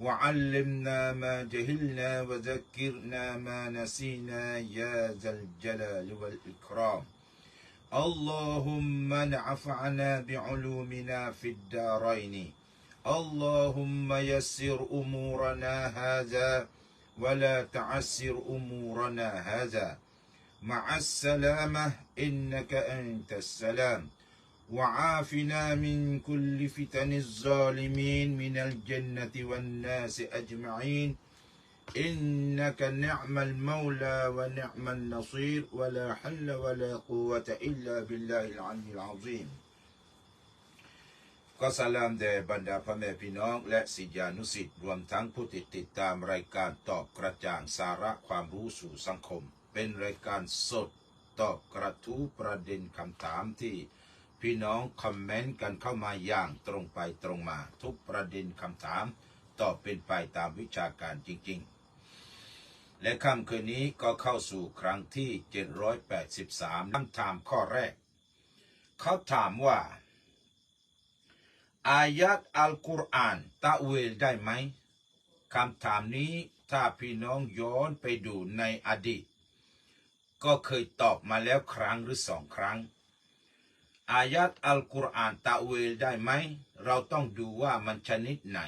وعلمنا ما جهلنا وذكرنا ما نسينا يا ذا الجلال والإكرام. اللهم نعفعنا بعلومنا في الدارين. اللهم يسر أمورنا هذا ولا تعسر أمورنا هذا. مع السلامة إنك أنت السلام. وعافنا من كل فتن الظالمين من الجنة والناس أجمعين إنك نعم المولى ونعم النصير ولا حل ولا قوة إلا بالله العلي العظيم ก็สลามแด่บรรดาพ่อแม่พี่น้อง และศิษยานุศิษย์รวมทั้งผู้ติดติดตามรายการตอบกระจ่างสาระความรู้สู่สังคม เป็นรายการสดตอบกระทู้ประเด็นคำถามที่ พี่น้องคอมเมนต์กันเข้ามาอย่างตรงไปตรงมา ทุกประเด็นคำถามตอบเป็นไปตามวิชาการจริง ๆ และค่ำคืนนี้ก็เข้าสู่ครั้งที่ 783คำถามข้อแรก เขาถามว่า อายัดอัลกุรอานตะเวลได้ไหมคำถามนี้ถ้าพี่น้องย้อนไปดูในอดีต ก็เคยตอบมาแล้วครั้งหรือสองครั้ง อายัดอัลกุรอานตะเวลได้ไหม เราต้องดูว่ามันชนิดไหน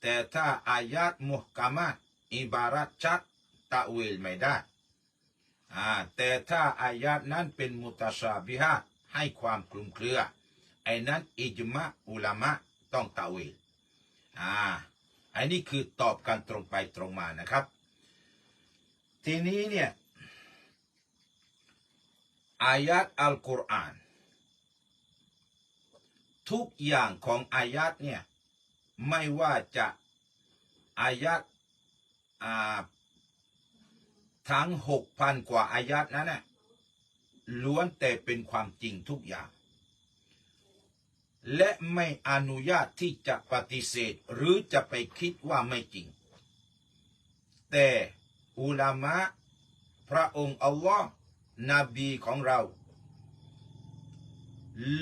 แต่ถ้าอายัดมุฮกามัดอิบารัตชัดตะเวลไม่ได้อ่าแต่ถ้าอายัดนั้นเป็นมุตชาบิฮะให้ความคลุมเครือ ไอ้นั้นอิจมะอุลามะต้องตะเวลอ่าอันนี้คือตอบกันตรงไปตรงมานะครับ ทีนี้เนี่ยอายัดอัลกุรอาน ทุกอย่างของอายัดเนี่ยไม่ว่าจะอายัดทั้งหกพันกว่าอายัดนั้นน่ะล้วนแต่เป็นความจริงทุกอย่าง และไม่อนุญาตที่จะปฏิเสธหรือจะไปคิดว่าไม่จริง แต่อุลามะพระองค์อัลลอฮ์นบีของเรา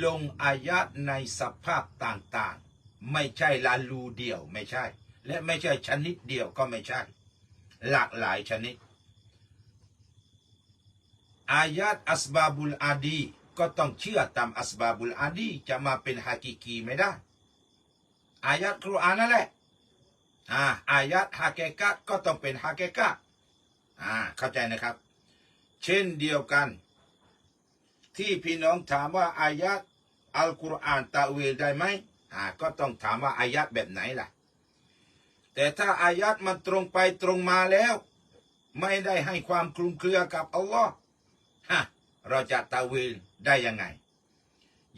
ลงอายัดในสภาพต่างๆ ไม่ใช่ลาลูเดียวไม่ใช่ และไม่ใช่ชนิดเดียวก็ไม่ใช่ หลากหลายชนิด อายัดอัสบาบุลอาดี ก็ต้องเชื่อตามอัสบาบุลอาดีจะมาเป็นฮากิกีไม่ได้ อายัดคุรอานนั่นแหละอ่าอายัดฮาเกกัตก็ต้องเป็นฮาเกกัตอ่าเข้าใจนะครับ เช่นเดียวกัน ที่พี่น้องถามว่าอายัดอัลกุรอานตะเวลได้ไหมอ่าก็ต้องถามว่าอายัดแบบไหนล่ะ แต่ถ้าอายัดมันตรงไปตรงมาแล้ว ไม่ได้ให้ความคลุมเครือกับอัลลอฮ์ฮะเราจะตะเวลได้ยังไง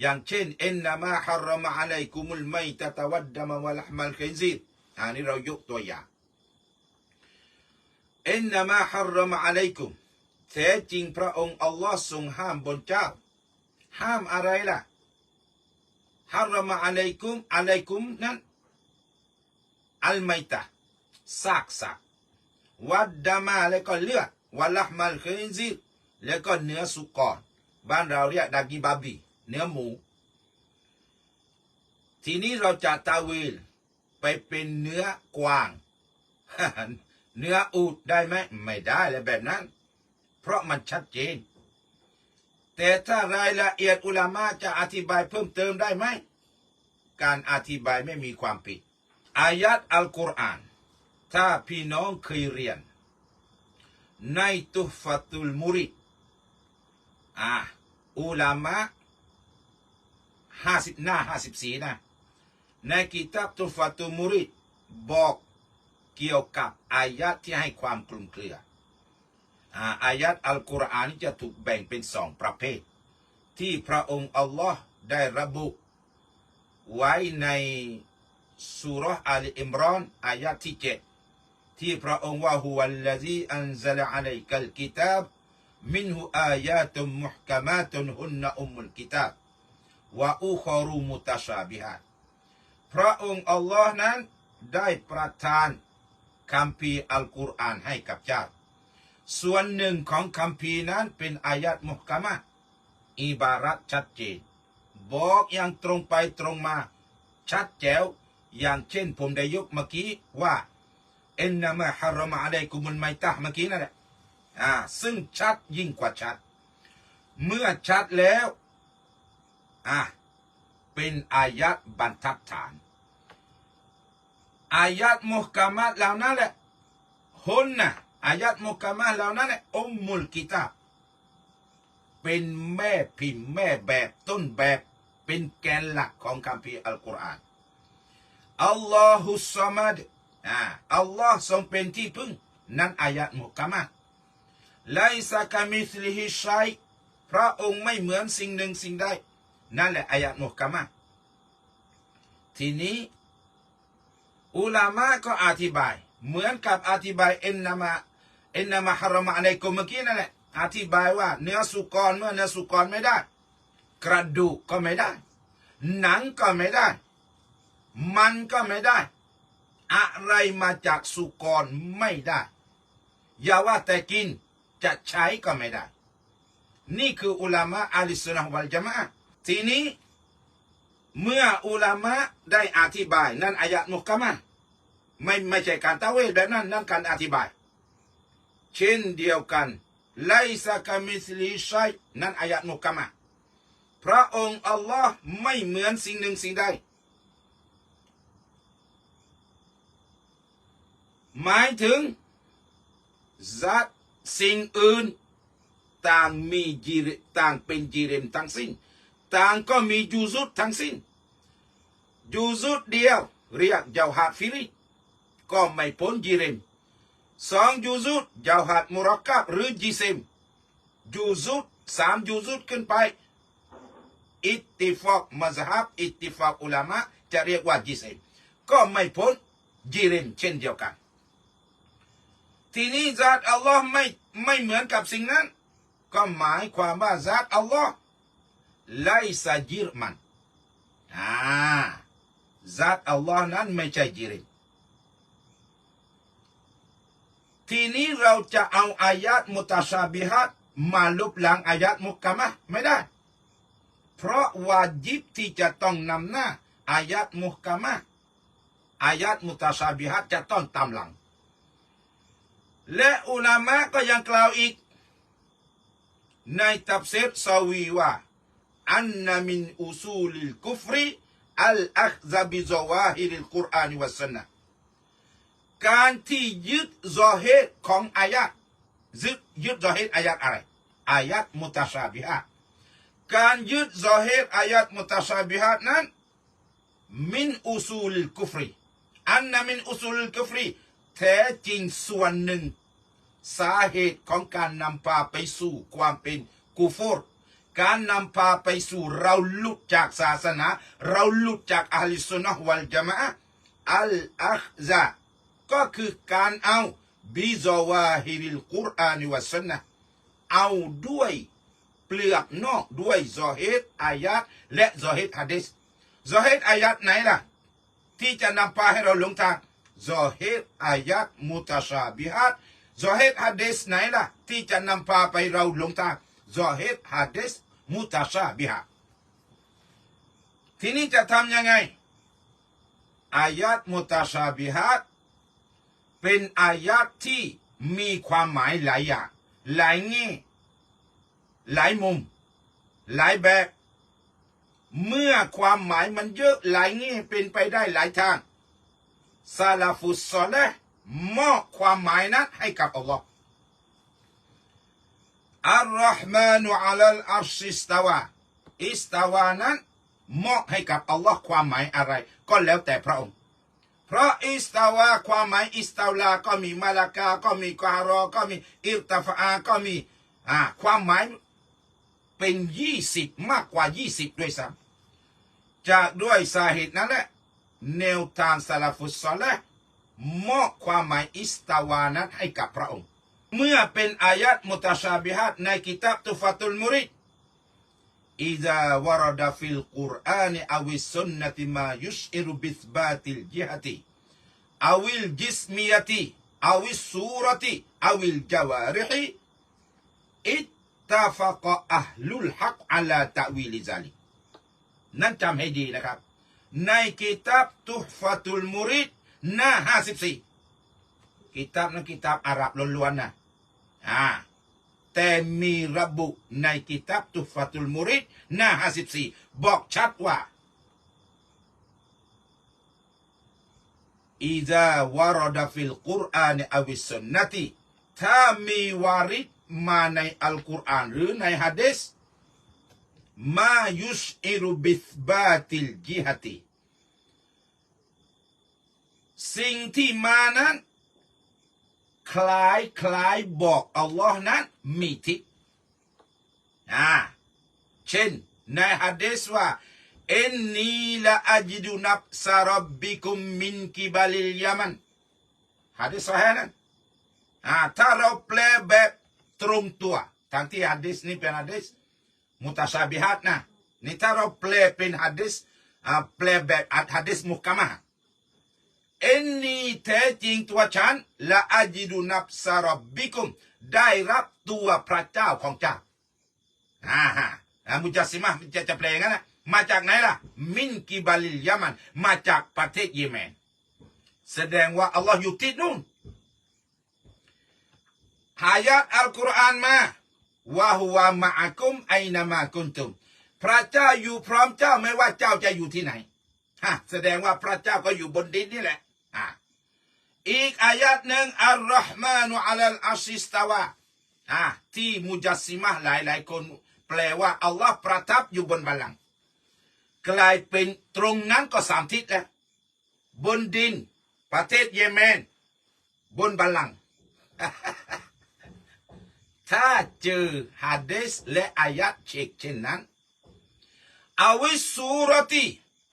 อย่างเช่นอินนามาฮารมะอะลัยกุมุลไมตะตะวัดดามะวะละห์มัลคินซีรอันนี้เรายกตัวอย่างอินนามาฮารมะอะลัยกุม แท้จริงพระองค์อัลลอฮ์ทรงห้ามบนเจ้า ห้ามอะไรล่ะฮารมะอะลัยกุมอะลัยกุมนั้นอัลไมตะซากสัตว์วัดดามาแล้วก็เลือดวะละมัลคินซีรแล้วก็เนื้อสุกรบ้านเราเรียกดากิบาบีเนื้อหมู ทีนี้เราจะตาวิลไปเป็นเนื้อกวาง เนื้ออูดได้ไหมไม่ได้เลยแบบนั้น เพราะมันชัดเจน แต่ถ้ารายละเอียดอุลามะจะอธิบายเพิ่มเติมได้ไหม การอธิบายไม่มีความผิด อายัดอัลกุรอาน ถ้าพี่น้องเคยเรียน ในตุฟตุลมุริดอ่าอุลามะห้าสิบหน้าห้าสิบสีนะ ในกิตาบตุฟตุมุริดบอกเกี่ยวกับอายะที่ให้ความกลุ่มเกลือ อ่าายัดอัลกุรอานจะถูกแบ่งเป็นสองประเภท ที่พระองค์อัลลอฮ์ได้ระบุ ไว้ในสุรษอัลอิมรอนอายะที่เจ็ดที่พระองค์ว่าฮุวัลลซีอันซะลอะลัยกัลกิตาบมินฮุอายาตุมุฮกะมาตุนฮุนนะอุมุลกิตาบวะอุคอรุมุตชาบิฮัดพระองค์อัลลอฮ์นั้นได้ประทานคัมภีร์อัลกุรอานให้กับเจ้า ส่วนหนึ่งของคัมภีร์นั้นเป็นอายัดมุกะมะอิบารัตชัดเจนบอกอย่างตรงไปตรงมา ชัดแจ๋วอย่างเช่นผมได้ยกเมื่อกี้ว่าเอ็นนามะฮารมะอะลัยกุมุลไมตะเมื่อกี้นั่นแหละอ่าซึ่งชัดยิ่งกว่าชัด เมื่อชัดแล้วอ่าเป็นอายัดบรรทัดฐาน อายัดมุกะมะเหล่านั้นแหละฮุนนะ อายัดมุกะมะเหล่านั้นแหละอมมุลกิตาเป็นแม่พิมพ์แม่แบบต้นแบบเป็นแกนหลักของคัมภีร์อัลกุรอานอัลลอฮุสซามัดอ่าอัลลอฮ์ทรงเป็นที่พึ่ง นั้นอายัดมุกะมะไลซากามิสลิฮิชัยพระองค์ไม่เหมือนสิ่งหนึ่งสิ่งใดนั่นแหละอายัดมุกะมะทีนี้ อุลามะก็อธิบาย เหมือนกับอธิบายเอ็นนามะเอ็นนามะฮารมะอะไรกุมเมื่อกี้นั่นแหละอธิบายว่าเนื้อสุกรเมื่อเนื้อสุกรไม่ได้ กระดูกก็ไม่ได้ หนังก็ไม่ได้ มันก็ไม่ได้ อะไรมาจากสุกรไม่ได้ อย่าว่าแต่กินจะใช้ก็ไม่ได้ นี่คืออุลามะอาลิสุนนะฮ์วัลจามะทีนี้เมื่ออุลามะได้อธิบายนั่นอายะมุกกะมะ ไม่ไม่ใช่การตะเวทแบบนั้นนั่นการอธิบาย เช่นเดียวกันไลซากามิสลิชัยนั่นอายะมุกกะมะพระองค์อัลลอฮ์ไม่เหมือนสิ่งหนึ่งสิ่งใดหมายถึงสัตสิ่งอื่น ต่างมีจีรต่างเป็นจีเรมทั้งสิ้น ต่างก็มีจูซุดทั้งสิ้นจูซุดเดียว เรียกเจ้าหัดฟิริ ก็ไม่พ้นจีเรมสองจูซุดเจ้าหัดมุรักกับหรือจีเซมจูซุดสามจูซุดขึ้นไป อิตติฟอกมัซฮับอิตติฟอกอุลามะจะเรียกว่าจีเซมก็ไม่พ้นจีเรมเช่นเดียวกัน ทีนี้ซาตอัลลอฮ์ไม่ไม่เหมือนกับสิ่งนั้น ก็หมายความว่าซาตอัลลอฮ์ไลซาจิรมันอ่าซาตอัลลอฮ์นั้นไม่ใช่จิริม ทีนี้เราจะเอาอายัดมุตาชาบิฮัดมาลบล้างอายัดมุกกะมะไม่ได้ เพราะวาจิบที่จะต้องนำหน้าอายัดมุกกะมะอายัดมุตาชาบิฮัดจะต้องตามหลัง และอุลามะก็ยังกล่าวอีก ในตับเซฟซาวีว่าอันนมินอุซูลิลกุฟรีอัลอัคซาบิซาวาฮิริลกุรอานิวัสนะ การที่ยึดซอเฮตของอายะยึดยึดซอเฮตอายะอะไรอายะมุตาชาบิฮะการยึดซอเฮตอายะมุตาชาบิฮะนั้นมินอุซูลกุฟรีอันนั้นมินอุซูลกุฟรีแท้จริงส่วนหนึ่ง สาเหตุของการนำพาไปสู่ความเป็นกูฟรการนำพาไปสู่เราหลุดจากศาสนา เราหลุดจากอาลิสุนนะฮ์วัลจามะอัลอัคซา ก็คือการเอาบิซาวาฮิริลกุรอานิวัสนะห์เอาด้วยเปลือกนอกด้วยซอเฮตอายัดและซอเฮตฮะดิษซอเฮตอายัดไหนล่ะ ที่จะนำพาให้เราหลงทางซอเฮตอายัดมุตาชาบิฮัดซอเฮตฮะดิษไหนล่ะ ที่จะนำพาไปเราหลงทางซอเฮตฮะดิษมุตาชาบิฮัดทีนี้จะทำยังไงอายัดมุตาชาบิฮัด เป็นอายัดที่มีความหมายหลายอย่างหลายแง่หลายมุม หลายแบบ เมื่อความหมายมันเยอะหลายแง่เป็นไปได้หลายทางซาลาฟุสซอลห์มอบความหมายนั้นให้กับอัลลอฮ์อัลรอฮ์มานุอัลลอัลชิสตาวาอิสตาวานั้นมอบให้กับอัลลอฮ์ความหมายอะไร ก็แล้วแต่พระองค์ เพราะอิสตาวาความหมายอิสตาวลาก็มีมาลากา ก็มีกาโรอก็มีอิรตาฟาก็มีอ่าความหมายเป็นยี่สิบมากกว่ายี่สิบด้วยซ้ำจากด้วยสาเหตุนั้นแหละแนวทางซาลาฟุสซอลและห์มอบความหมายอิสตาวานั้นให้กับพระองค์ เมื่อเป็นอายัดมุตชาบิฮัดในกิตับตุฟัตุลมุริด إذا ورد في القرآن أو السنة ما يشعر بإثبات الجهة أو الجسمية أو الصورة أو الجوارح اتفق أهل الحق على تأويل ذلك นั่นจำให้ดีนะครับ ในกิตับตุฟะตุลมุริดหน้าห้าสิบสี่กิตับนั้นกิตับอาหรับล้วนๆนะอ่า แต่มีระบุในกิตับตุฟะตุลมุริดหน้าห้าสิบสี่บอกชัดว่าอิซาวารดฟิลกุรอานอวิสุนนติถ้ามีวาริดมาในอัลกุรอานหรือในฮะดิษมายุชอิรุบิสบาติลจิฮติสิ่งที่มานั้น คล้ายคล้ายบอกอัลลอฮ์นั้นมีทิศอ่าเช่นในฮะดีษว่าอินนีละอัจดุนับซารับบิคุมมินกิบาลิลยามันฮะดีษส ahih นั้นอ่าถ้าเราแปลแบบตรงตัวทั้งที่ฮะดีษนี้เป็นฮะดีษมุตชาบิฮัดนะนี่ถ้าเราแปลเป็นฮะดีษอ่าแปลแบบฮะดีษมุกกะมะ เอ็นนี่แท้จริงตัวฉันละอาจิดุนับซารบบิคุม ได้รับตัวพระเจ้าของเจ้าอ่าฮะอ่ามุจัสซิมะห์จะจะแปลงั้นนะมาจากไหนล่ะ มินกิบาลิลยามัน มาจากประเทศเยเมน แสดงว่าอัลลอฮ์อยู่ที่นู่นฮายาตอัลกุรอานมาวะฮุวามะอกุมไอนามากุนตุม พระเจ้าอยู่พร้อมเจ้าไม่ว่าเจ้าจะอยู่ที่ไหนฮะแสดงว่าพระเจ้าก็อยู่บนดินนี่แหละ อ่าอีกอายัดหนึ่งอัลลอฮ์มานุอัลลอัชิสตาวะอ่าที่มุจัสซิมะหลายหลายคน แปลว่าอัลลอฮ์ประทับอยู่บนบัลลังก์กลายเป็นตรงนั้นก็สามทิศแล้วบนดิน ประเทศเยเมน บนบัลลังก์ถ้าเจอฮะดีษและอายัดเชกเช่นนั้นอาวิสูรติ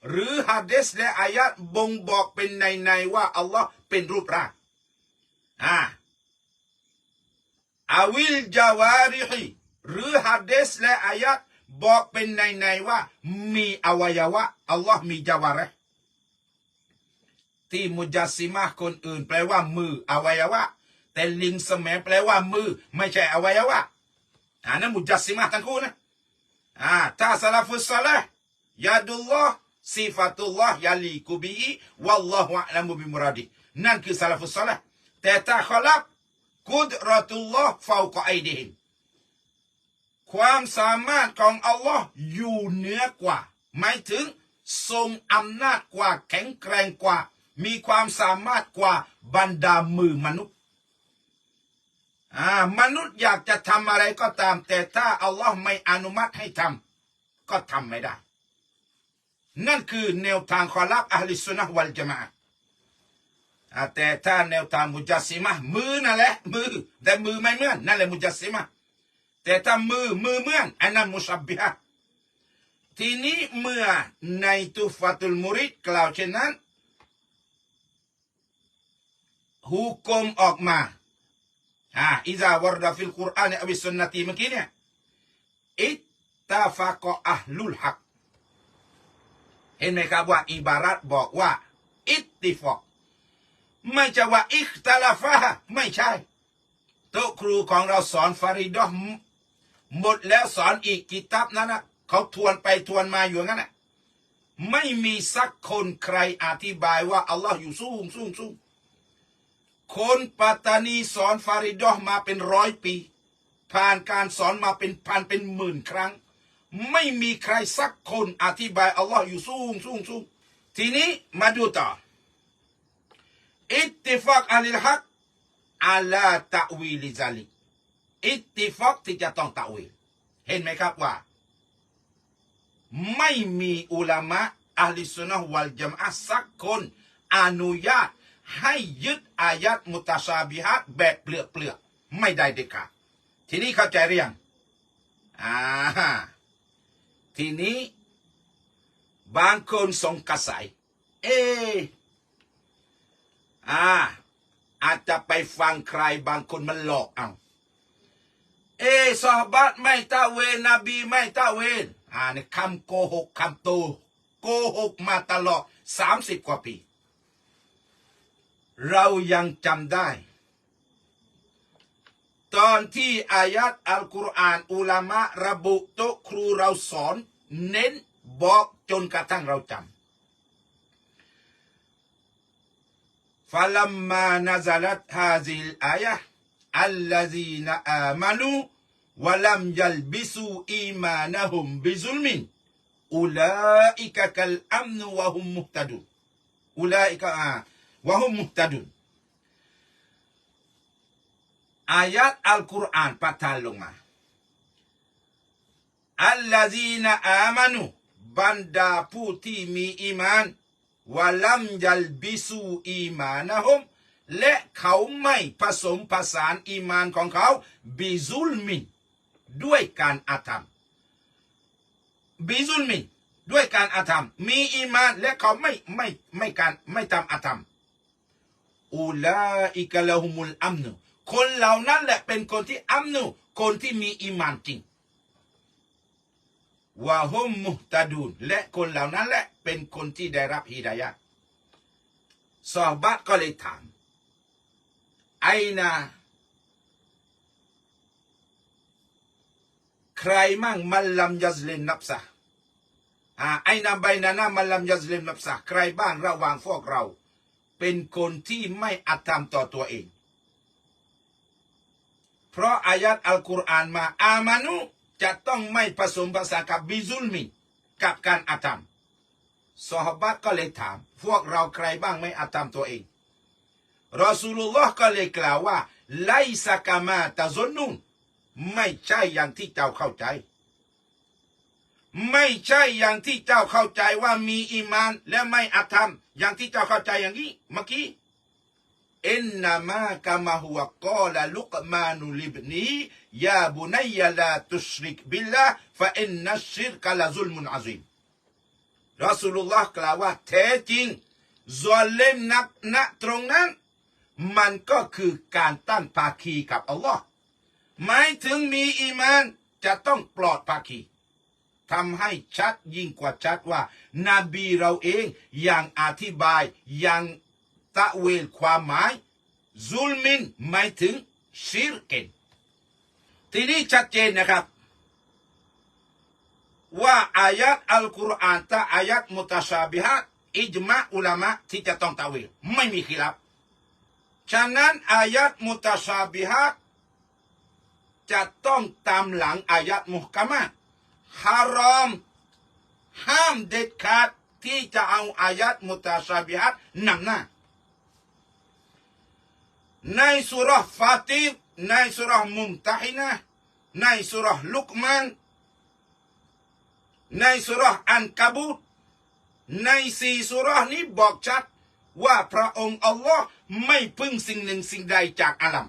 หรือฮะดีษและอายัดบ่งบอกเป็นในในๆว่าอัลลอฮ์เป็นรูปร่างอ่าอาวิลจาวาริฮีหรือฮะดีษและอายัดบอกเป็นในในๆว่า มีอวัยวะอัลลอฮ์มีจาวาระที่มุจัสซิมะห์คนอื่น แปลว่ามืออวัยวะ แต่ลิงสแมแปลว่ามือ ไม่ใช่อวัยวะอ่านั้นมุจัสซิมะห์ทั้งคู่นะอ่าถ้าสลาฟุสซาลห์ยาดุลลอฮ์ ซิฟาตุลลอฮ์ยาลีกุบีวัลลอฮุอะลัมุบิมุราดีนั่นคือสลาฟุสซาลห์แต่ถ้าขลับกุดรตุลลอฮ์ฟาวกไอดิฮิมความสามารถของอัลลอฮ์อยู่เหนือกว่า หมายถึงทรงอำนาจกว่าแข็งแกร่งกว่า มีความสามารถกว่าบรรดามือมนุษย์อ่ามนุษย์อยากจะทำอะไรก็ตาม แต่ถ้าอัลลอฮ์ไม่อนุมัติให้ทำก็ทำไม่ได้ นั่นคือแนวทางขอรับอัลลิสุนนะวัลจามะอะห์อ่าแต่ถ้าแนวทางมุจัสซิมะมือนั่นแหละมือแต่มือไม่เมื่อนนั่นแหละมุจัสซิมะแต่ถ้ามือมือเมื่อนอันนั้นมุชับบิฮะทีนี้เมื่อในตุฟัตุลมุริดกล่าวเช่นนั้นฮุกมออกมาอ่าอิซาวรดาฟิลกุรอานอวิสุนนตีเมื่อกี้เนี่ยอิตตาฟะกออัลลุลฮัก เห็นไหมครับว่าอิบารัตบอกว่า อิตติฟอกไม่จะว่าอิคตาลาฟะไม่ใช่โต๊ะครูของเราสอนฟาริดอห์หมดแล้วสอนอีกกิตับนั้นนะเขาทวนไปทวนมาอยู่งั้นนะไม่มีสักคนใครอธิบายว่าอัลลอฮ์อยู่สูงสูงสูงคนปัตตานีสอนฟาริดอห์มาเป็นร้อยปี ผ่านการสอนมาเป็นพันเป็นหมื่นครั้ง ไม่มีใครสักคนอธิบายอัลลอฮ์อยู่สูงสูงสูงทีนี้มาดูต่ออิตติฟักอัลฮักอาลาตะวีลิซาลิอิตติฟักที่จะต้องตะวีลเห็นไหมครับว่า ไม่มีอุลามะอัลลิสุนนะฮ์วัลจามอะห์สักคนอนุญาตให้ยึดอายัดมุตชาบิฮัดแบบเปลือกเปลือกไม่ได้เด็ดขาดทีนี้เข้าใจหรือยังอ่า ทีนี้บางคนสงสายเอออ่าอาจจะไปฟังใครบางคนมันหลอกเอาเอซอฮาบัตไม่ตะเวนนบีไม่ตะเวนอ่านี่คำโกหกคำโตโกหกมาตลอดสามสิบกว่าปี เรายังจำได้ ตอนที่อายัดอัลกุรอานอุลามะระบุโตครูเราสอน เน้นบอกจนกระทั่งเราจำฟัลัมมานาซาลัตฮาซิลอายะอัลลซีนอามานูวะลัมยัลบิซูอีมานะฮุมบิซุลมินอุลาอิกะกัลอัมนวะฮุมมุฮตัดุนอุลาอิกะวะฮุมมุฮตัดุน รอานประทานลงมาอัลลาซีนอามานุบรรดาผู้ที่มีอีมานวะลัมยัลบิสูอีมานะฮุมและเขาไม่ผสมผสานอีมานของเขาบิซุลมิน ด้วยการอาธรรมบิซุลมิน ด้วยการอาธรรม มีอีมานและเขาไม่ไม่ไม่การไม่ทำอาธรรมอูลาอิกะละฮุมุลอัมนุ คนเหล่านั้นแหละเป็นคนที่อัมนุคนที่มีอีมานจริงวะฮุมมุตะดูนและคนเหล่านั้นแหละเป็นคนที่ได้รับฮิดายะห์ซอฮาบะห์ก็เลยถามไอนาใครมั่งมันลำยัซลินนับซะอ่าไอนาใบนานามันลำยัซลินนับซะใครบ้างระหว่างพวกเรา เป็นคนที่ไม่อัตธรรมต่อตัวเอง เพราะอายัดอัลกุรอานมาอามานุจะต้องไม่ผสมผสากับบิซุลมินกับการอาธรรมซอบะห์ก็เลยถาม พวกเราใครบ้างไม่อาธรรมตัวเองรอสูลุลลอฮ์ก็เลยกล่าวว่า ไลซากามาตะซนนุนไม่ใช่อย่างที่เจ้าเข้าใจ ไม่ใช่อย่างที่เจ้าเข้าใจว่ามีอีมานและไม่อาธรรม อย่างที่เจ้าเข้าใจอย่างนี้เมื่อกี้ อินนามากามาฮุวะกอลลุกมานุลิบนียาบุนัยลาตุชริกบิลลาฟะอินนัชชิรกะละซุลมุนอาซิมรอสูลุลลอฮ์กล่าวว่าแท้จริงซอลเลมนักณตรงนั้น มันก็คือการตั้งภาคีกับอัลลอฮ์หมายถึงมีอีมานจะต้องปลอดภาคีทำให้ชัดยิ่งกว่าชัดว่า นาบีเราเองยังอธิบายยัง ตะเวลความหมายซุลมินหมายถึงชิรเกนทีนี้ชัดเจนนะครับ ว่าอายัดอัลกุรอานถ้าอายัดมุตชาบิฮัดอิจมะอุลามะที่จะต้องตะเวลไม่มีขีลับฉะนั้นอายัดมุตชาบิฮัดจะต้องตามหลังอายัดมุฮกามะฮารอมห้ามเด็ดขาดที่จะเอาอายัดมุตชาบิฮัดนำหน้า ในสุรฟาติบในสุรมุมตะฮินะในสุรลุกมันในสุรอันกาบูตในสี่สุรนี้บอกชัดว่าพระองค์อัลลอฮ์ไม่พึ่งสิ่งหนึ่งสิ่งใดจากอาลัม